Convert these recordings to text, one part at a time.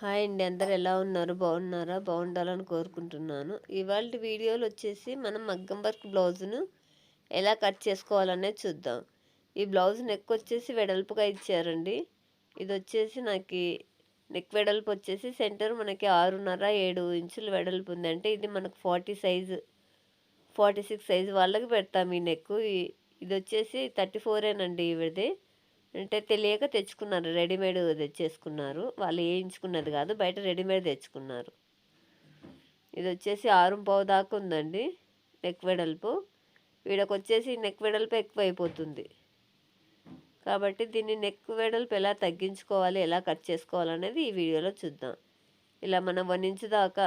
Hi అండి అందరు ఎలా ఉన్నారు? బాగున్నారా? బాగుండాలని కోరుకుంటున్నాను. ఇవాళ వీడియోలు వచ్చేసి మనం మగ్గం వర్క్ బ్లౌజ్ను ఎలా కట్ చేసుకోవాలనేది చూద్దాం. ఈ బ్లౌజ్ నెక్ వచ్చేసి వెడల్పుగా ఇచ్చారండి. ఇది వచ్చేసి నాకు నెక్ వెడల్పు వచ్చేసి సెంటర్ మనకి ఆరున్నర ఏడు ఇంచులు వెడల్పు ఉంది. అంటే ఇది మనకు forty size forty six size వాళ్ళకి పెడతాం ఈ నెక్ ఇది వచ్చేసి థర్టీ ఫోరేనండి ఇవిది అంటే తెలియక తెచ్చుకున్నారు. రెడీమేడ్ తెచ్చేసుకున్నారు. వాళ్ళు వేయించుకున్నది కాదు బయట రెడీమేడ్ తెచ్చుకున్నారు. ఇది వచ్చేసి ఆరు పావు దాకా ఉందండి నెక్ వెడల్పు. వీడకు వచ్చేసి నెక్ వెడల్పు ఎక్కువ అయిపోతుంది కాబట్టి దీన్ని నెక్ వెడల్పు ఎలా తగ్గించుకోవాలి ఎలా కట్ చేసుకోవాలనేది ఈ వీడియోలో చూద్దాం. ఇలా మనం వన్ ఇంచు దాకా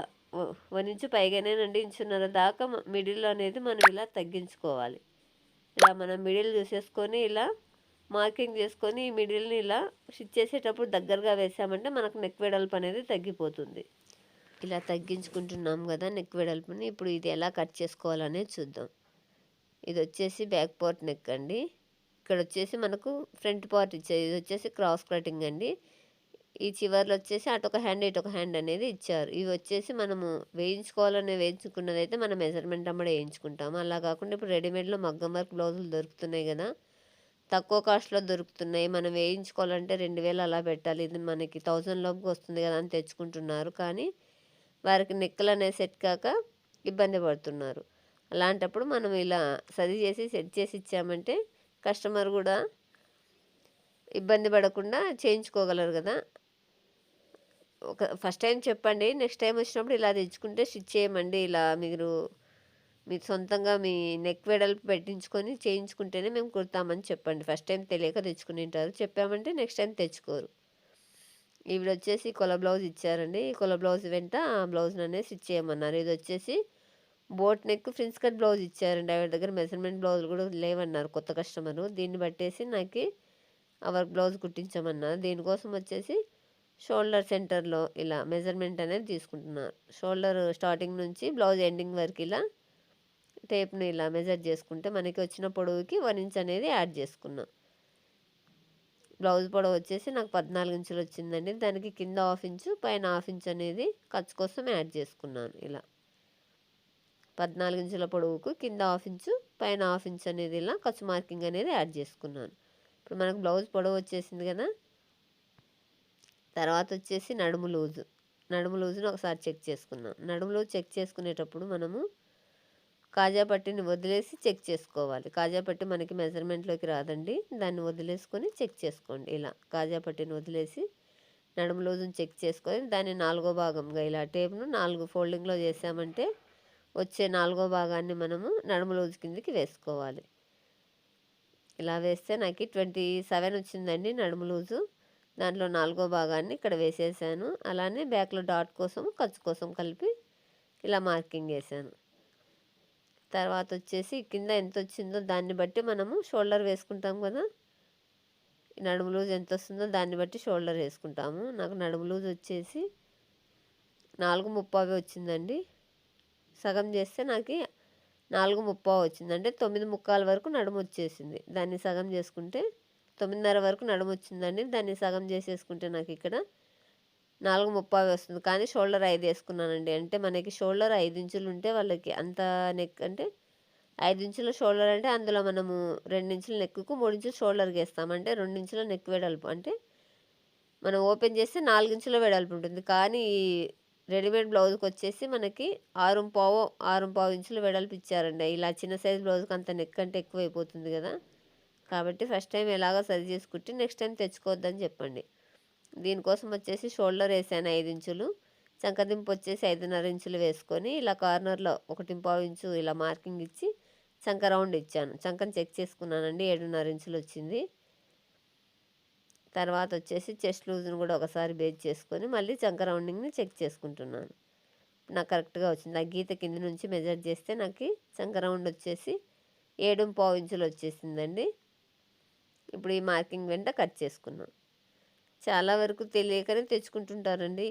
వన్ ఇంచు పైగానేనండి ఇంచున్నర దాకా మిడిల్ అనేది మనం ఇలా తగ్గించుకోవాలి. ఇలా మనం మిడిల్ చూసేసుకొని ఇలా మార్కింగ్ చేసుకొని ఈ మిడిల్ని ఇలా స్టిచ్ చేసేటప్పుడు దగ్గరగా వేసామంటే మనకు నెక్ వెడల్పు అనేది తగ్గిపోతుంది. ఇలా తగ్గించుకుంటున్నాం కదా నెక్ వెడల్పుని. ఇప్పుడు ఇది ఎలా కట్ చేసుకోవాలనేది చూద్దాం. ఇది వచ్చేసి బ్యాక్ పార్ట్ నెక్ అండి. ఇక్కడ వచ్చేసి మనకు ఫ్రంట్ పార్ట్ ఇచ్చారు ఇది వచ్చేసి క్రాస్ కటింగ్ అండి. ఈ చివర్లో వచ్చేసి అటు ఒక హ్యాండ్ ఇటు ఒక హ్యాండ్ అనేది ఇచ్చారు. ఇవి వచ్చేసి మనము వేయించుకోవాలని వేయించుకున్నది అయితే మనం మెజర్మెంట్ అమ్మడే వేయించుకుంటాము. అలా కాకుండా ఇప్పుడు రెడీమేడ్లో మగ్గం వర్క్ బ్లౌజులు దొరుకుతున్నాయి కదా. తక్కువ కాస్ట్లో దొరుకుతున్నాయి. మనం వేయించుకోవాలంటే రెండు వేలు అలా పెట్టాలి. ఇది మనకి థౌజండ్ లోపుకి వస్తుంది కదా అని తెచ్చుకుంటున్నారు. కానీ వారికి నెక్కలు అనేది సెట్ కాక ఇబ్బంది పడుతున్నారు. అలాంటప్పుడు మనం ఇలా సరి చేసి సెట్ చేసి ఇచ్చామంటే కస్టమర్ కూడా ఇబ్బంది పడకుండా చేయించుకోగలరు కదా. ఒక ఫస్ట్ టైం చెప్పండి. నెక్స్ట్ టైం వచ్చినప్పుడు ఇలా తెచ్చుకుంటే స్టిచ్ చేయమండి. ఇలా మీరు మీరు సొంతంగా మీ నెక్ వెడల్పు పెట్టించుకొని చేయించుకుంటేనే మేము కుడతామని చెప్పండి. ఫస్ట్ టైం తెలియక తెచ్చుకుని ఉంటారు చెప్పామంటే నెక్స్ట్ టైం తెచ్చుకోరు. ఈవిడ వచ్చేసి కొల బ్లౌజ్ ఇచ్చారండి. ఈ కొల బ్లౌజ్ వెంట ఆ బ్లౌజ్ అనేది స్టిచ్ చేయమన్నారు. ఇది వచ్చేసి boat neck prince cut blouse ఇచ్చారండి. ఆవిడ దగ్గర మెజర్మెంట్ బ్లౌజ్ కూడా లేవన్నారు కొత్త కస్టమరు. దీన్ని బట్టేసి నాకు ఆ వర్క్ బ్లౌజ్ కుట్టించమన్నారు. దీనికోసం వచ్చేసి షోల్డర్ సెంటర్లో ఇలా మెజర్మెంట్ అనేది తీసుకుంటున్నారు. షోల్డర్ స్టార్టింగ్ నుంచి బ్లౌజ్ ఎండింగ్ వరకు ఇలా టేప్ని ఇలా మెజర్ చేసుకుంటే మనకి వచ్చిన పొడవుకి వన్ ఇంచ్ అనేది యాడ్ చేసుకున్నాం. బ్లౌజ్ పొడవు వచ్చేసి నాకు పద్నాలుగు ఇంచులు వచ్చిందండి. దానికి కింద హాఫ్ ఇంచు పైన హాఫ్ ఇంచ్ అనేది ఖర్చు కోసం యాడ్ చేసుకున్నాను ఇలా. పద్నాలుగు ఇంచుల పొడవుకు కింద హాఫ్ ఇంచు పైన హాఫ్ ఇంచ్ అనేది ఇలా ఖర్చు మార్కింగ్ అనేది యాడ్ చేసుకున్నాను. ఇప్పుడు మనకు బ్లౌజ్ పొడవు వచ్చేసింది కదా. తర్వాత వచ్చేసి నడుము లూజు. నడుము లూజును ఒకసారి చెక్ చేసుకున్నాం నడుము లూజ్ చెక్ చేసుకునేటప్పుడు మనము కాజా పట్టిని వదిలేసి చెక్ చేసుకోవాలి. కాజా పట్టి మనకి మెజర్మెంట్లోకి రాదండి. దాన్ని వదిలేసుకొని చెక్ చేసుకోండి. ఇలా కాజా పట్టిని వదిలేసి నడుము లూజుని చెక్ చేసుకొని దాన్ని నాలుగో భాగంగా ఇలా టేప్ను నాలుగు ఫోల్డింగ్లో చేసామంటే వచ్చే నాలుగో భాగాన్ని మనము నడుము లూజు కిందకి వేసుకోవాలి. ఇలా వేస్తే నాకు ట్వంటీ సెవెన్ వచ్చిందండి నడుము లూజు. దాంట్లో నాలుగో భాగాన్ని ఇక్కడ వేసేసాను. అలానే బ్యాక్లో డాట్ కోసం ఖర్చు కోసం కలిపి ఇలా మార్కింగ్ వేసాను. తర్వాత వచ్చేసి కింద ఎంత వచ్చిందో దాన్ని బట్టి మనము షోల్డర్ వేసుకుంటాం కదా? నడుము లూజ్ ఎంత వస్తుందో దాన్ని బట్టి షోల్డర్ వేసుకుంటాము. నాకు నడుము లూజ్ వచ్చేసి నాలుగు ముప్పావే వచ్చిందండి. సగం చేస్తే నాకు నాలుగు ముప్పా వచ్చింది. అంటే తొమ్మిది ముక్కాల వరకు నడుము వచ్చేసింది. దాన్ని సగం చేసుకుంటే తొమ్మిదిన్నర వరకు నడుము వచ్చిందండి. దాన్ని సగం చేసేసుకుంటే నాకు ఇక్కడ నాలుగు ముప్పై వస్తుంది. కానీ షోల్డర్ ఐదు వేసుకున్నానండి. అంటే మనకి షోల్డర్ ఐదు ఇంచులు ఉంటే వాళ్ళకి అంత నెక్ అంటే ఐదు ఇంచుల షోల్డర్ అంటే అందులో మనము రెండు ఇంచుల నెక్కు మూడు ఇంచులు షోల్డర్కి వేస్తాం. అంటే రెండు ఇంచుల నెక్ వెడల్పు. అంటే మనం ఓపెన్ చేస్తే నాలుగు ఇంచుల వెడల్పు ఉంటుంది. కానీ ఈ రెడీమేడ్ బ్లౌజ్కి వచ్చేసి మనకి ఆరు పావు ఆరు పావు ఇంచుల వెడల్పు ఇచ్చారండి. ఇలా చిన్న సైజ్ బ్లౌజ్కి అంత నెక్ అంటే ఎక్కువ అయిపోతుంది కదా. కాబట్టి ఫస్ట్ టైం ఎలాగో సరి చేసుకుంటే నెక్స్ట్ టైం తెచ్చుకోవద్దని చెప్పండి. దీనికోసం వచ్చేసి షోల్డర్ వేసాను ఐదు ఇంచులు. చంకదింపు వచ్చేసి ఐదున్నర ఇంచులు వేసుకొని ఇలా కార్నర్లో ఒకటి పావు ఇంచు ఇలా మార్కింగ్ ఇచ్చి చంక రౌండ్ ఇచ్చాను. చంకని చెక్ చేసుకున్నానండి ఏడున్నర ఇంచులు వచ్చింది. తర్వాత వచ్చేసి చెస్ట్ లూజ్ని కూడా ఒకసారి బేజ్ చేసుకొని మళ్ళీ చంక రౌండింగ్ని చెక్ చేసుకుంటున్నాను. నాకు కరెక్ట్గా వచ్చింది. ఆ గీత కింద నుంచి మెజర్ చేస్తే నాకు చంక రౌండ్ వచ్చేసి ఏడు పావు ఇంచులు వచ్చేసిందండి. ఇప్పుడు ఈ మార్కింగ్ వెంట కట్ చేసుకున్నాను. చాలా వరకు తెలియకనే తెచ్చుకుంటుంటారండి.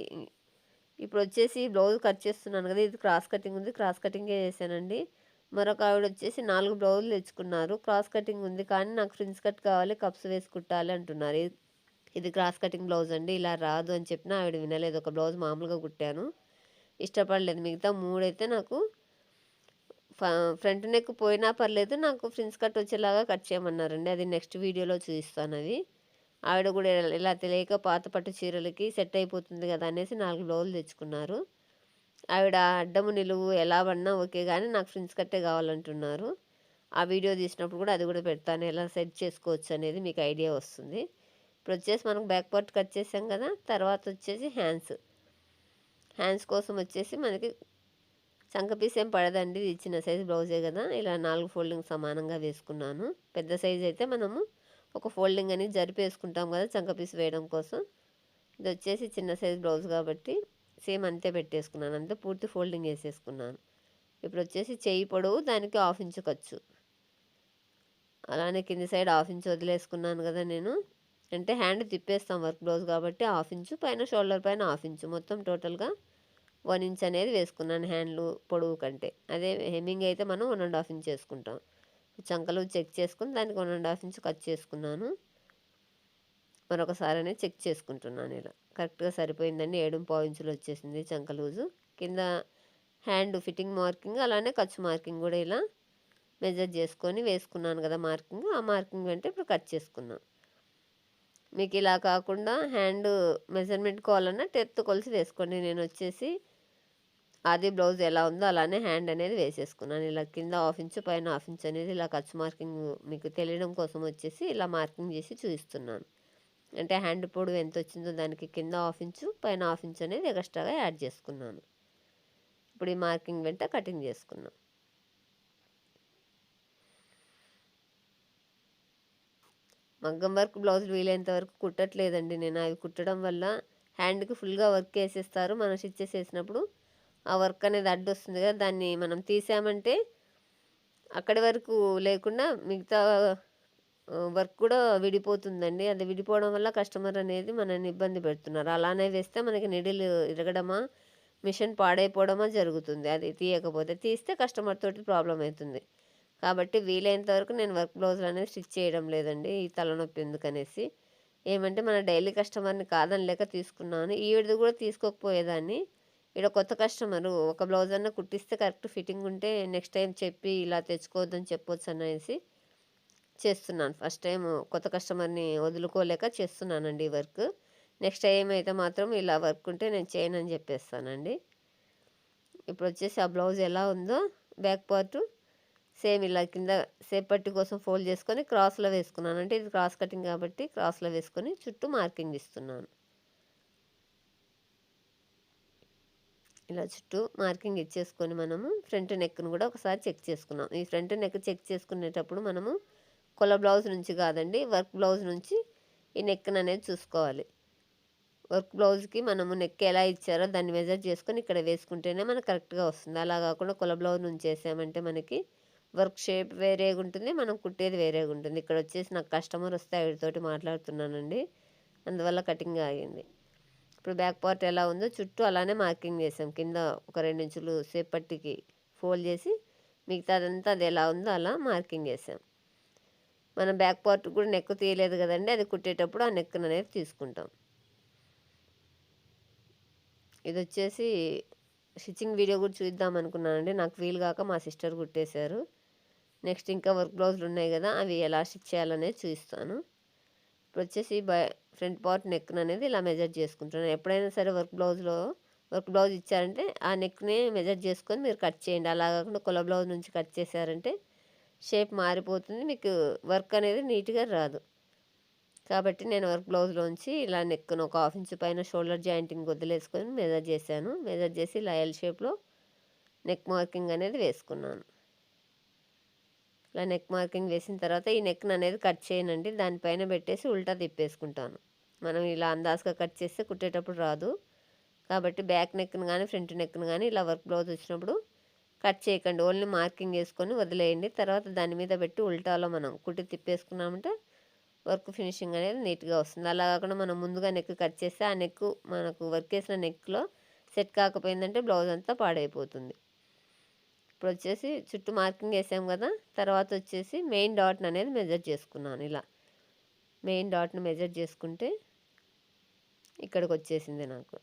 ఇప్పుడు వచ్చేసి బ్లౌజ్ కట్ చేస్తున్నాను కదా ఇది క్రాస్ కటింగ్ ఉంది క్రాస్ కటింగే చేశానండి. మరొక ఆవిడ వచ్చేసి నాలుగు బ్లౌజులు తెచ్చుకున్నారు క్రాస్ కటింగ్ ఉంది కానీ నాకు ఫ్రిన్స్ కట్ కావాలి కప్స్ వేసి కుట్టాలి అంటున్నారు. ఇది క్రాస్ కటింగ్ బ్లౌజ్ అండి ఇలా రాదు అని చెప్పిన ఆవిడ వినలేదు. ఒక బ్లౌజ్ మామూలుగా కుట్టాను ఇష్టపడలేదు. మిగతా మూడైతే నాకు ఫ్రంట్ నెక్ పోయినా పర్లేదు నాకు ఫ్రిన్స్ కట్ వచ్చేలాగా కట్ చేయమన్నారండి. అది నెక్స్ట్ వీడియోలో చూపిస్తాను అవి ఆవిడ కూడా ఇలా తెలియక పాత పట్టు చీరలకి సెట్ అయిపోతుంది కదా అనేసి నాలుగు బ్లౌజులు తెచ్చుకున్నారు. ఆవిడ అడ్డము నిలువు ఎలా పడినా ఓకే కానీ నాకు ఫ్రిన్స్ కట్టే కావాలంటున్నారు. ఆ వీడియో తీసినప్పుడు కూడా అది కూడా పెడతాను. ఎలా సెట్ చేసుకోవచ్చు అనేది మీకు ఐడియా వస్తుంది. ఇప్పుడు వచ్చేసి మనకు బ్యాక్ పార్ట్ కట్ చేసాం కదా తర్వాత వచ్చేసి హ్యాండ్స్. హ్యాండ్స్ కోసం వచ్చేసి మనకి చంక పీస్ ఏం పడదండి. ఇది చిన్న సైజు బ్లౌజే కదా. ఇలా నాలుగు ఫోల్డింగ్ సమానంగా వేసుకున్నాను. పెద్ద సైజు అయితే మనము ఒక ఫోల్డింగ్ అని జరిపేసుకుంటాం కదా చంక పీస్ వేయడం కోసం. ఇది వచ్చేసి చిన్న సైజు బ్లౌజ్ కాబట్టి సేమ్ అంతే పెట్టేసుకున్నాను. అంతే పూర్తి ఫోల్డింగ్ వేసేసుకున్నాను ఇప్పుడు వచ్చేసి చెయ్యి పొడవు దానికి హాఫ్ ఇంచు ఖర్చు. అలానే కింది సైడ్ హాఫ్ ఇంచు వదిలేసుకున్నాను కదా నేను. అంటే హ్యాండ్ తిప్పేస్తాం వర్క్ బ్లౌజ్ కాబట్టి హాఫ్ ఇంచు పైన షోల్డర్ పైన హాఫ్ ఇంచు. మొత్తం టోటల్గా వన్ ఇంచ్ అనేది వేసుకున్నాను హ్యాండ్లు పొడవు కంటే. అదే హెమ్మింగ్ అయితే మనం వన్ అండ్ హాఫ్ ఇంచ్ వేసుకుంటాం. చంకలు చెక్ చేసుకుని దానికి one and half inch cut చేసుకున్నాను. మరొకసారి అనేది చెక్ చేసుకుంటున్నాను ఇలా. కరెక్ట్గా సరిపోయిందండి. ఏడు పావు ఇంచులు వచ్చేసింది చంక లూజు. కింద హ్యాండ్ ఫిట్టింగ్ మార్కింగ్ అలానే ఖర్చు మార్కింగ్ కూడా ఇలా మెజర్ చేసుకొని వేసుకున్నాను కదా మార్కింగ్. ఆ మార్కింగ్ అంటే ఇప్పుడు కట్ చేసుకున్నాను మీకు ఇలా కాకుండా హ్యాండ్ మెజర్మెంట్ కావాలన్నా టెత్ కొలిసి వేసుకోండి. నేను వచ్చేసి అది బ్లౌజ్ ఎలా ఉందో అలానే హ్యాండ్ అనేది వేసేసుకున్నాను. ఇలా కింద హాఫ్ ఇంచు పైన హాఫ్ ఇంచు అనేది ఇలా ఖర్చు మార్కింగ్ మీకు తెలియడం కోసం వచ్చేసి ఇలా మార్కింగ్ చేసి చూపిస్తున్నాను. అంటే హ్యాండ్ పొడవు ఎంత వచ్చిందో దానికి కింద హాఫ్ ఇంచు పైన హాఫ్ ఇంచు అనేది ఎక్స్ట్రాగా యాడ్ చేసుకున్నాను. ఇప్పుడు ఈ మార్కింగ్ వెంట కటింగ్ చేసుకున్నాం. మగ్గం వర్క్ బ్లౌజులు వీలైనంత వరకు కుట్టట్లేదండి నేను. అవి కుట్టడం వల్ల హ్యాండ్కి ఫుల్గా వర్క్ వేసేస్తారు. మనం స్టిచ్చెస్ వేసినప్పుడు ఆ వర్క్ అనేది అడ్డు వస్తుంది కదా దాన్ని మనం తీసామంటే అక్కడి వరకు లేకుండా మిగతా వర్క్ కూడా విడిపోతుందండి. అది విడిపోవడం వల్ల కస్టమర్ అనేది మనల్ని ఇబ్బంది పెడుతున్నారు. అలానే వేస్తే మనకి నిడిలు ఇరగడమా మిషన్ పాడైపోవడమా జరుగుతుంది. అది తీయకపోతే తీస్తే కస్టమర్ తోటి ప్రాబ్లం అవుతుంది. కాబట్టి వీలైనంత వరకు నేను వర్క్ బ్లౌజులు అనేది స్టిచ్ చేయడం లేదండి. ఈ తలనొప్పి ఎందుకనేసి. ఏమంటే మన డైలీ కస్టమర్ని కాదని లేక తీసుకున్నాను. ఈవిడది కూడా తీసుకోకపోయేదాన్ని. ఇక్కడ కొత్త కస్టమరు ఒక బ్లౌజ్ అన్న కుట్టిస్తే కరెక్ట్ ఫిట్టింగ్ ఉంటే నెక్స్ట్ టైం చెప్పి ఇలా తెచ్చుకోవద్దని చెప్పొచ్చు అనేసి చేస్తున్నాను. ఫస్ట్ టైం కొత్త కస్టమర్ని వదులుకోలేక చేస్తున్నానండి ఈ వర్క్. నెక్స్ట్ టైం అయితే మాత్రం ఇలా వర్క్ ఉంటే నేను చేయనని చెప్పేస్తానండి. ఇప్పుడు వచ్చేసి ఆ బ్లౌజ్ ఎలా ఉందో బ్యాక్ పార్ట్ సేమ్ ఇలా కింద సేపట్టి కోసం ఫోల్డ్ చేసుకొని క్రాస్లో వేసుకున్నాను. అంటే ఇది క్రాస్ కటింగ్ కాబట్టి క్రాస్లో వేసుకొని చుట్టూ మార్కింగ్ ఇస్తున్నాను. ఇలా చుట్టూ మార్కింగ్ ఇచ్చేసుకొని మనము ఫ్రంట్ నెక్ను కూడా ఒకసారి చెక్ చేసుకున్నాం. ఈ ఫ్రంట్ నెక్ చెక్ చేసుకునేటప్పుడు మనము కొల బ్లౌజ్ నుంచి కాదండి వర్క్ బ్లౌజ్ నుంచి ఈ నెక్ను అనేది చూసుకోవాలి. వర్క్ బ్లౌజ్కి మనము నెక్ ఎలా ఇచ్చారో దాన్ని మెజర్ చేసుకొని ఇక్కడ వేసుకుంటేనే మనకు కరెక్ట్గా వస్తుంది. అలా కాకుండా కొల బ్లౌజ్ నుంచి వేసామంటే మనకి వర్క్ షేప్ వేరేగా ఉంటుంది మనం కుట్టేది వేరేగా ఉంటుంది. ఇక్కడ వచ్చేసి నాకు కస్టమర్ వస్తే ఆవిడతోటి మాట్లాడుతున్నానండి. అందువల్ల కటింగ్ ఆగింది. ఇప్పుడు బ్యాక్ పార్ట్ ఎలా ఉందో చుట్టూ అలానే మార్కింగ్ చేసాం. కింద ఒక రెండు ఇంచులు సేపట్టికి ఫోల్డ్ చేసి మిగతా అదంతా అది ఎలా ఉందో అలా మార్కింగ్ చేసాం. మనం బ్యాక్ పార్ట్ కూడా నెక్ తీయలేదు కదండి అది కుట్టేటప్పుడు ఆ నెక్ అనేది తీసుకుంటాం. ఇది వచ్చేసి స్టిచ్చింగ్ వీడియో కూడా చూద్దాం అనుకున్నానండి. నాకు వీలు కాక మా సిస్టర్ కుట్టేశారు. నెక్స్ట్ ఇంకా వర్క్ బ్లౌజులు ఉన్నాయి కదా అవి ఎలా స్టిచ్ చేయాలనేది చూపిస్తాను ఇప్పుడు వచ్చేసి బై ఫ్రంట్ పార్ట్ నెక్ అనేది ఇలా మెజర్ చేసుకుంటున్నాను. ఎప్పుడైనా సరే వర్క్ బ్లౌజ్లో వర్క్ బ్లౌజ్ ఇచ్చారంటే ఆ నెక్ని మెజర్ చేసుకొని మీరు కట్ చేయండి. అలా కాకుండా కొల బ్లౌజ్ నుంచి కట్ చేశారంటే షేప్ మారిపోతుంది. మీకు వర్క్ అనేది నీట్గా రాదు. కాబట్టి నేను వర్క్ బ్లౌజ్లోంచి ఇలా నెక్ను ఒక హాఫ్ ఇంచు పైన షోల్డర్ జాయింటింగ్ వదిలేసుకొని మెజర్ చేశాను. మెజర్ చేసి ఇలా ఎల్ షేప్లో నెక్ మార్కింగ్ అనేది వేసుకున్నాను. ఇలా నెక్ మార్కింగ్ వేసిన తర్వాత ఈ నెక్ని అనేది కట్ చేయనండి. దానిపైన పెట్టేసి ఉల్టా తిప్పేసుకుంటాను. మనం ఇలా అందాజుగా కట్ చేస్తే కుట్టేటప్పుడు రాదు. కాబట్టి బ్యాక్ నెక్ని కానీ ఫ్రంట్ నెక్ను కానీ ఇలా వర్క్ బ్లౌజ్ వచ్చినప్పుడు కట్ చేయకండి. ఓన్లీ మార్కింగ్ వేసుకొని వదిలేయండి. తర్వాత దాని మీద పెట్టి ఉల్టాలో మనం కుట్టి తిప్పేసుకున్నామంటే వర్క్ ఫినిషింగ్ అనేది నీట్గా వస్తుంది. అలా కాకుండా మనం ముందుగా నెక్ కట్ చేస్తే ఆ నెక్ మనకు వర్క్ వేసిన నెక్లో సెట్ కాకపోయిందంటే బ్లౌజ్ అంతా పాడైపోతుంది. ఇప్పుడు వచ్చేసి చుట్టూ మార్కింగ్ వేసాం కదా తర్వాత వచ్చేసి మెయిన్ డాట్ని అనేది మెజర్ చేసుకున్నాను ఇలా. మెయిన్ డాట్ని మెజర్ చేసుకుంటే ఇక్కడికి వచ్చేసింది నాకు.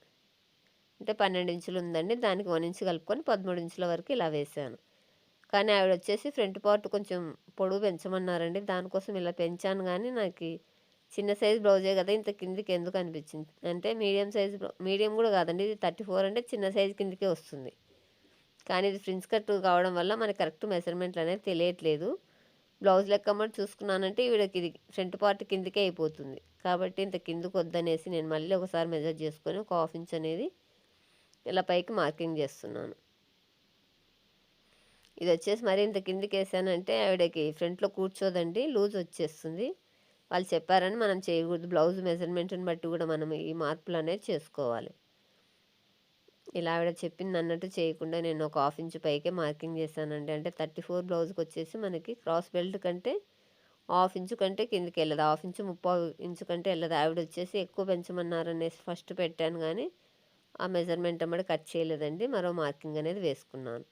అంటే పన్నెండు ఇంచులు ఉందండి దానికి వన్ ఇంచు కలుపుకొని పదమూడు ఇంచుల వరకు ఇలా వేసాను. కానీ ఆవిడ వచ్చేసి ఫ్రంట్ పార్ట్ కొంచెం పొడుగు పెంచమన్నారండి దానికోసం ఇలా పెంచాను కానీ నాకు చిన్న సైజ్ బ్లౌజే కదా ఇంత కిందికి ఎందుకు అనిపించింది? అంటే మీడియం సైజ్ మీడియం కూడా కాదండి ఇది థర్టీ ఫోర్ అంటే చిన్న సైజ్ కిందికే వస్తుంది. కానీ ఇది ఫ్రిన్స్ కట్ కావడం వల్ల మనకి కరెక్ట్ మెజర్మెంట్లు అనేది తెలియట్లేదు. బ్లౌజ్ లెక్క మరి చూసుకున్నానంటే వీడికి ఇది ఫ్రంట్ పార్ట్ కిందకే అయిపోతుంది. కాబట్టి ఇంత కిందకు వద్దనేసి నేను మళ్ళీ ఒకసారి మెజర్ చేసుకొని ఒక హాఫ్ ఇంచ్ అనేది ఇలా పైకి మార్కింగ్ చేస్తున్నాను. ఇది వచ్చేసి మరి ఇంత కిందకి వేసానంటే ఆవిడకి ఫ్రంట్లో కూర్చోదండి లూజ్ వచ్చేస్తుంది. వాళ్ళు చెప్పారని మనం చేయకూడదు బ్లౌజ్ మెజర్మెంట్ని బట్టి కూడా మనం ఈ మార్పులు అనేది చేసుకోవాలి. ఇలా ఆవిడ చెప్పింది అన్నట్టు చేయకుండా నేను ఒక హాఫ్ ఇంచ్ పైకే మార్కింగ్ చేశానండి. అంటే థర్టీ ఫోర్ బ్లౌజ్కి వచ్చేసి మనకి క్రాస్ బెల్ట్ కంటే హాఫ్ ఇంచు కంటే కిందికి వెళ్ళదు. హాఫ్ ఇంచు ముప్పై ఇంచు కంటే వెళ్ళదు. ఆవిడ వచ్చేసి ఎక్కువ పెంచమన్నారు అనేసి ఫస్ట్ పెట్టాను కానీ ఆ మెజర్మెంట్ అమ్మడి కట్ చేయలేదండి. మరో మార్కింగ్ అనేది వేసుకున్నాను.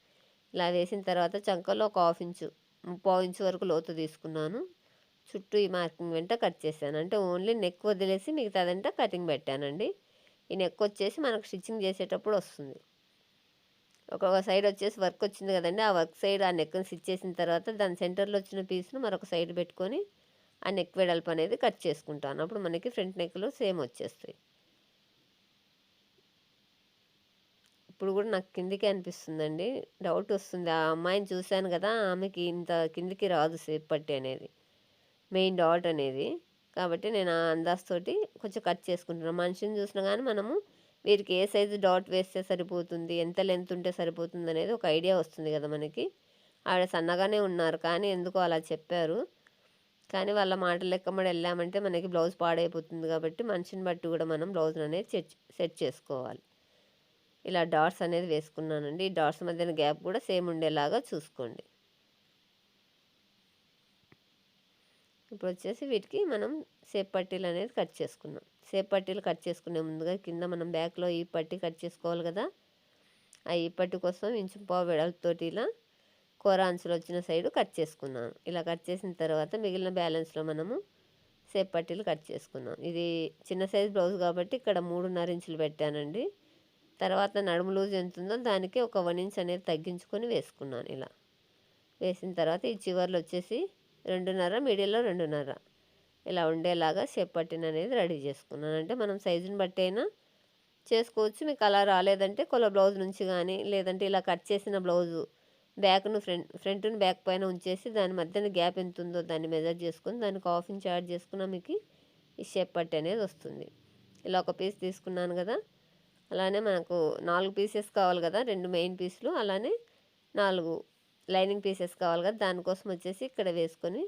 ఇలా వేసిన తర్వాత చంకలో ఒక హాఫ్ ఇంచు ముప్పై ఇంచు వరకు లోతు తీసుకున్నాను. చుట్టూ ఈ మార్కింగ్ వెంట కట్ చేశాను. అంటే ఓన్లీ నెక్ వదిలేసి మిగతాదంటే కటింగ్ పెట్టానండి. ఈ నెక్ వచ్చేసి మనకు స్టిచ్చింగ్ చేసేటప్పుడు వస్తుంది. ఒక సైడ్ వచ్చేసి వర్క్ వచ్చింది కదండి ఆ వర్క్ సైడ్ ఆ నెక్ని స్టిచ్ చేసిన తర్వాత దాని సెంటర్లో వచ్చిన పీస్ను మరొక సైడ్ పెట్టుకొని ఆ నెక్ వెడల్పు అనేది కట్ చేసుకుంటాను అప్పుడు మనకి ఫ్రంట్ నెక్లు సేమ్ వచ్చేస్తాయి. ఇప్పుడు కూడా నాకు కిందికి అనిపిస్తుందండి. డౌట్ వస్తుంది. ఆ అమ్మాయిని చూశాను కదా ఆమెకి ఇంత కిందికి రాదు సేప్ పట్టి అనేది మెయిన్ డాట్ అనేది. కాబట్టి నేను ఆ అందాజుతోటి కొంచెం కట్ చేసుకుంటున్నాను మనిషిని చూసినా కానీ మనము వీరికి ఏ సైజు డాట్ వేస్తే సరిపోతుంది ఎంత లెంత్ ఉంటే సరిపోతుంది అనేది ఒక ఐడియా వస్తుంది కదా మనకి. ఆవిడ సన్నగానే ఉన్నారు కానీ ఎందుకో అలా చెప్పారు. కానీ వాళ్ళ మాటలు లెక్కమడి వెళ్ళామంటే మనకి బ్లౌజ్ పాడైపోతుంది కాబట్టి మనిషిని బట్టి కూడా మనం బ్లౌజ్ అనేది సెట్ సెట్ చేసుకోవాలి. ఇలా డాట్స్ అనేది వేసుకున్నానండి. ఈ డాట్స్ మధ్యన గ్యాప్ కూడా సేమ్ ఉండేలాగా చూసుకోండి. ఇప్పుడు వచ్చేసి వీటికి మనం సేప్ పట్టీలు అనేది కట్ చేసుకున్నాం సేప్ పట్టీలు కట్ చేసుకునే ముందుగా కింద మనం బ్యాక్లో ఈ పట్టీ కట్ చేసుకోవాలి కదా? ఆ ఈ పట్టీ కోసం ఇంచు పావు వెడల్పుతోటి ఇలా కూర అంచులు వచ్చిన సైడు కట్ చేసుకున్నాను ఇలా కట్ చేసిన తర్వాత మిగిలిన బ్యాలెన్స్లో మనము సేప్ పట్టీలు కట్ చేసుకున్నాం ఇది చిన్న సైజ్ బ్లౌజ్ కాబట్టి ఇక్కడ మూడున్నర ఇంచులు పెట్టానండి. తర్వాత నడుము లూజ్ ఎంత ఉందో దానికి ఒక వన్ ఇంచ్ అనేది తగ్గించుకొని వేసుకున్నాను ఇలా. వేసిన తర్వాత ఈ చివర్లు వచ్చేసి రెండున్నర మీడియంలో రెండున్నర. ఇలా ఉండేలాగా షేప్ పట్టిన అనేది రెడీ చేసుకున్నాను. అంటే మనం సైజుని బట్టి అయినా చేసుకోవచ్చు. మీకు అలా రాలేదంటే కొల బ్లౌజ్ నుంచి కానీ లేదంటే ఇలా కట్ చేసిన బ్లౌజు బ్యాక్ను ఫ్రంట్ ఫ్రంట్ను బ్యాక్ పైన ఉంచేసి దాని మధ్యన గ్యాప్ ఎంత ఉందో దాన్ని మెజర్ చేసుకుని దానికి హాఫ్ ఇంచ్ యాడ్ చేసుకున్నా మీకు ఈ షేప్ పట్టి అనేది వస్తుంది. ఇలా ఒక పీస్ తీసుకున్నాను కదా. అలానే మనకు నాలుగు పీసెస్ కావాలి కదా రెండు మెయిన్ పీసులు. అలానే నాలుగు లైనింగ్ పీసెస్ కావాలి కదా దానికోసం వచ్చేసి ఇక్కడ వేసుకొని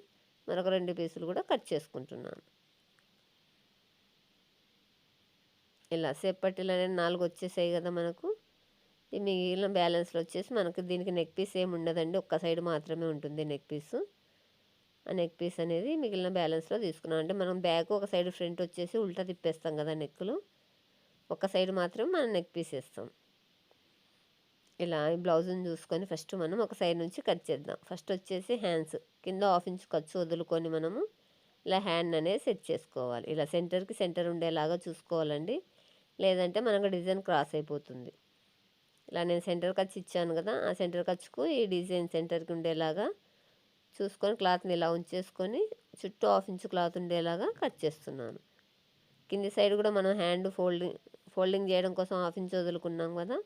మరొక రెండు పీసులు కూడా కట్ చేసుకుంటున్నాను. ఇలా సేప్ అనేది నాలుగు వచ్చేసాయి కదా మనకు. ఈ మిగిలిన బ్యాలెన్స్లో వచ్చేసి మనకు దీనికి నెక్ పీస్ ఏమి ఉండదండి ఒక్క సైడ్ మాత్రమే ఉంటుంది నెక్ పీస్. ఆ నెక్ పీస్ అనేది మిగిలిన బ్యాలెన్స్లో తీసుకున్నాం. అంటే మనం బ్యాక్ ఒక సైడ్ ఫ్రంట్ వచ్చేసి ఉల్టా తిప్పేస్తాం కదా నెక్లు ఒక సైడ్ మాత్రమే మనం నెక్ పీస్ వేస్తాం. ఇలా బ్లౌజ్ని చూసుకొని ఫస్ట్ మనం ఒక సైడ్ నుంచి కట్ చేద్దాం. ఫస్ట్ వచ్చేసి హ్యాండ్స్ కింద హాఫ్ ఇంచ్ ఖర్చు వదులుకొని మనము ఇలా హ్యాండ్ అనేది సెట్ చేసుకోవాలి. ఇలా సెంటర్కి సెంటర్ ఉండేలాగా చూసుకోవాలండి. లేదంటే మనకు డిజైన్ క్రాస్ అయిపోతుంది. ఇలా నేను సెంటర్ ఖర్చు ఇచ్చాను కదా ఆ సెంటర్ ఖర్చుకు ఈ డిజైన్ సెంటర్కి ఉండేలాగా చూసుకొని క్లాత్ని ఇలా ఉంచేసుకొని చుట్టూ హాఫ్ ఇంచ్ క్లాత్ ఉండేలాగా కట్ చేస్తున్నాను. కింది సైడ్ కూడా మనం హ్యాండ్ ఫోల్డింగ్ ఫోల్డింగ్ చేయడం కోసం హాఫ్ ఇంచ్ వదులుకున్నాం కదా.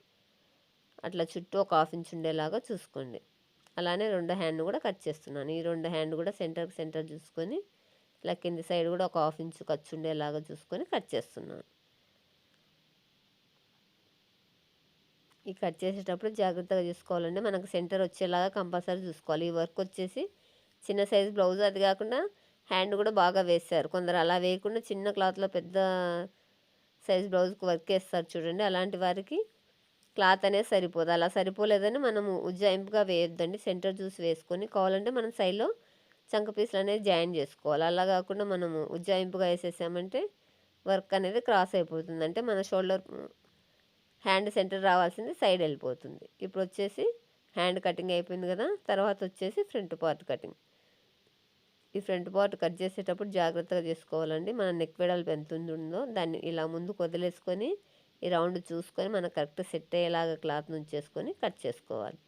అట్లా చుట్టూ ఒక హాఫ్ ఇంచ్ ఉండేలాగా చూసుకోండి. అలానే రెండు హ్యాండ్ కూడా కట్ చేస్తున్నాను. ఈ రెండు హ్యాండ్ కూడా సెంటర్కి సెంటర్ చూసుకొని ఇలా కింది సైడ్ కూడా ఒక హాఫ్ ఇంచ్ ఖర్చు ఉండేలాగా చూసుకొని కట్ చేస్తున్నాను. ఈ కట్ చేసేటప్పుడు జాగ్రత్తగా చూసుకోవాలండి. మనకు సెంటర్ వచ్చేలాగా కంపల్సరీ చూసుకోవాలి. ఈ వర్క్ వచ్చేసి చిన్న సైజ్ బ్లౌజ్ అది కాకుండా హ్యాండ్ కూడా బాగా వేస్తారు కొందరు అలా వేయకుండా చిన్న క్లాత్లో పెద్ద సైజ్ బ్లౌజ్కి వర్క్ వేస్తారు చూడండి. అలాంటి వారికి క్లాత్ అనేది సరిపోదు. అలా సరిపోలేదని మనము ఉజ్జాయింపుగా వేయొద్దండి. సెంటర్ చూసి వేసుకొని కావాలంటే మనం సైడ్లో చంక పీసులు అనేది జాయిన్ చేసుకోవాలి. అలా కాకుండా మనము ఉజ్జాయింపుగా వేసేసామంటే వర్క్ అనేది క్రాస్ అయిపోతుంది. అంటే మన షోల్డర్ హ్యాండ్ సెంటర్ రావాల్సింది సైడ్ వెళ్ళిపోతుంది. ఇప్పుడు వచ్చేసి హ్యాండ్ కటింగ్ అయిపోయింది కదా తర్వాత వచ్చేసి ఫ్రంట్ పార్ట్ కటింగ్. ఈ ఫ్రంట్ పార్ట్ కట్ చేసేటప్పుడు జాగ్రత్తగా చేసుకోవాలండి. మన నెక్ వెడల్పు ఎంత ఉందో దాన్ని ఇలా ముందుకు వదిలేసుకొని ఈ రౌండ్ చూసుకొని మనకు కరెక్ట్ సెట్ అయ్యేలాగా క్లాత్ నుంచేసుకొని కట్ చేసుకోవాలి.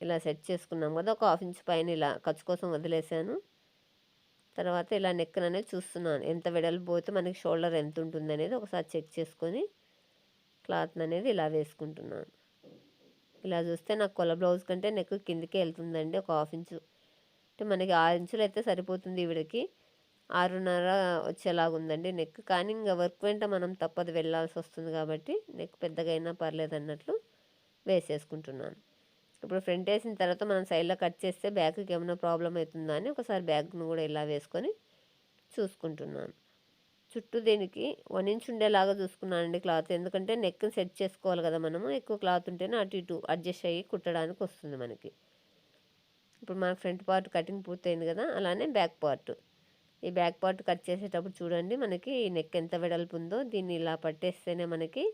ఇలా సెట్ చేసుకున్నాం కదా ఒక హాఫ్ ఇంచ్ పైన ఇలా ఖర్చు కోసం వదిలేసాను. తర్వాత ఇలా నెక్ అనేది చూస్తున్నాను. ఎంత వెడల్పు పోతే మనకి షోల్డర్ ఎంత ఉంటుంది అనేది ఒకసారి చెక్ చేసుకొని క్లాత్ అనేది ఇలా వేసుకుంటున్నాను. ఇలా చూస్తే నాకు కొల బ్లౌజ్ కంటే నెక్ కిందికి వెళ్తుందండి ఒక హాఫ్ ఇంచు. అంటే మనకి ఆరు ఇంచులు అయితే సరిపోతుంది ఈవిడకి. ఆరున్నర వచ్చేలాగా ఉందండి నెక్. కానీ ఇంకా వర్క్ వెంట మనం తప్పదు వెళ్ళాల్సి వస్తుంది కాబట్టి నెక్ పెద్దగా అయినా పర్లేదు అన్నట్లు వేసేసుకుంటున్నాను. ఇప్పుడు ఫ్రంట్ వేసిన తర్వాత మనం సైడ్లో కట్ చేస్తే బ్యాక్కి ఏమైనా ప్రాబ్లం అవుతుందా అని ఒకసారి బ్యాగ్ను కూడా ఇలా వేసుకొని చూసుకుంటున్నాను. చుట్టూ దీనికి వన్ ఇంచ్ ఉండేలాగా చూసుకున్నానండి క్లాత్. ఎందుకంటే నెక్ని సెట్ చేసుకోవాలి కదా మనము ఎక్కువ క్లాత్ ఉంటేనే అటు ఇటు అడ్జస్ట్ అయ్యి కుట్టడానికి వస్తుంది మనకి. ఇప్పుడు మన ఫ్రంట్ పార్ట్ కటింగ్ పూర్తయింది కదా అలానే బ్యాక్ పార్ట్. ఈ బ్యాక్ పార్ట్ కట్ చేసేటప్పుడు చూడండి మనకి నెక్ ఎంత వెడల్పు ఉందో. దీన్ని ఇలా పట్టేస్తేనే మనకి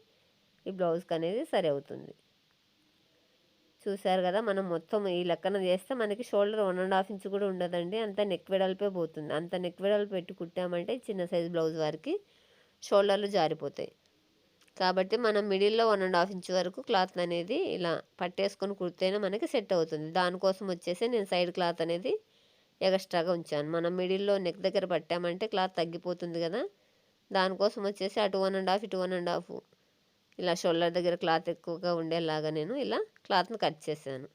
ఈ బ్లౌజ్కి అనేది సరి అవుతుంది. చూసారు కదా మనం మొత్తం ఈ లెక్కన చేస్తే మనకి shoulder one and half inch కూడా ఉండదండి. అంత నెక్ వెడల్పే పోతుంది. అంత నెక్ వెడల్పు పెట్టి కుట్టామంటే చిన్న సైజ్ బ్లౌజ్ వారికి షోల్డర్లు జారిపోతాయి. కాబట్టి మనం మిడిల్లో వన్ అండ్ హాఫ్ ఇంచ్ వరకు క్లాత్ అనేది ఇలా పట్టేసుకొని కుడితేనే మనకి సెట్ అవుతుంది. దానికోసం వచ్చేసి నేను సైడ్ క్లాత్ అనేది ఎక్స్ట్రాగా ఉంచాను. మనం మిడిల్లో నెక్ దగ్గర పట్టామంటే క్లాత్ తగ్గిపోతుంది కదా. దానికోసం వచ్చేసి అటు వన్ అండ్ హాఫ్ ఇటు వన్ అండ్ హాఫ్. ఇలా షోల్డర్ దగ్గర క్లాత్ ఎక్కువగా ఉండేలాగా నేను ఇలా క్లాత్ని కట్ చేశాను.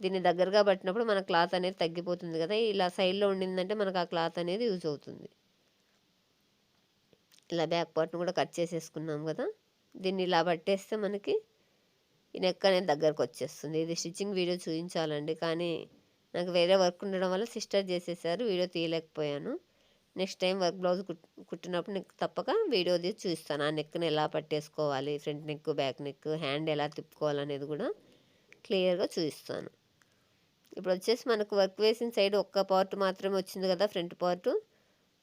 దీన్ని దగ్గరగా పట్టినప్పుడు మన క్లాత్ అనేది తగ్గిపోతుంది కదా. ఇలా సైడ్లో ఉండిందంటే మనకు ఆ క్లాత్ అనేది యూజ్ అవుతుంది. ఇలా బ్యాక్ పార్ట్ని కూడా కట్ చేసేసుకున్నాం కదా. దీన్ని ఇలా పట్టేస్తే మనకి ఈ నెక్ అనేది దగ్గరకు వచ్చేస్తుంది. ఇది స్టిచ్చింగ్ వీడియో చూపించాలండి. కానీ నాకు వేరే వర్క్ ఉండడం వల్ల సిస్టర్ చేసేసారు వీడియో తీయలేకపోయాను. నెక్స్ట్ టైం వర్క్ బ్లౌజ్ కుట్టినప్పుడు నీకు తప్పక వీడియో తీసి చూస్తాను. ఆ నెక్ని ఎలా పట్టేసుకోవాలి front neck back neck hand ఎలా తిప్పుకోవాలనేది కూడా క్లియర్గా చూపిస్తాను ఇప్పుడు వచ్చేసి మనకు వర్క్ వేసిన సైడ్ ఒక్క పార్ట్ మాత్రమే వచ్చింది కదా ఫ్రంట్ పార్ట్.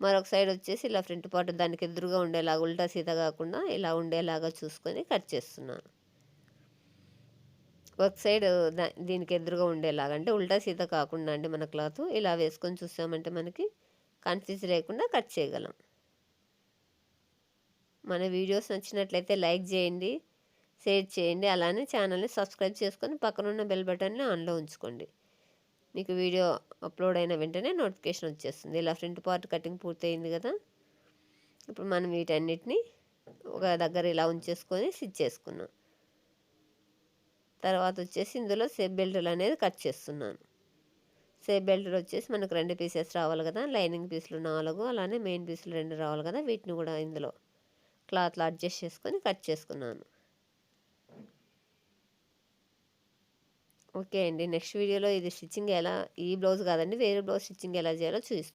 మరొక సైడ్ వచ్చేసి ఇలా ఫ్రంట్ పార్ట్ దానికి ఎదురుగా ఉండేలాగా ఉల్టా సీత కాకుండా ఇలా ఉండేలాగా చూసుకొని కట్ చేస్తున్నాను. వర్క్ సైడ్ దీనికి ఎదురుగా ఉండేలాగా. అంటే ఉల్టా సీత కాకుండా అండి మన క్లాత్. ఇలా వేసుకొని చూసామంటే మనకి కన్ఫ్యూజ్ లేకుండా కట్ చేయగలం. మన వీడియోస్ నచ్చినట్లయితే లైక్ చేయండి షేర్ చేయండి. అలానే ఛానల్ని సబ్స్క్రైబ్ చేసుకొని పక్కనున్న బెల్ బటన్ని ఆన్లో ఉంచుకోండి. మీకు వీడియో అప్లోడ్ అయిన వెంటనే నోటిఫికేషన్ వచ్చేస్తుంది. ఇలా ఫ్రంట్ పార్ట్ కటింగ్ పూర్తయింది కదా. ఇప్పుడు మనం వీటన్నిటిని ఒక దగ్గర ఇలా ఉంచేసుకొని స్టిచ్ చేసుకున్నాం. తర్వాత వచ్చేసి ఇందులో సేఫ్ బెల్ట్లు అనేది కట్ చేస్తున్నాను. సేఫ్ బెల్ట్ వచ్చేసి మనకు రెండు పీసెస్ రావాలి కదా లైనింగ్ పీసులు నాలుగు అలానే మెయిన్ పీసులు రెండు రావాలి కదా వీటిని కూడా ఇందులో క్లాత్లో అడ్జస్ట్ చేసుకొని కట్ చేసుకున్నాను. ఓకే అండి నెక్స్ట్ వీడియోలో ఇది స్టిచ్చింగ్ ఎలా ఈ బ్లౌజ్ కాదండి వేరే బ్లౌజ్ స్టిచ్చింగ్ ఎలా చేయాలో చూపిస్తాను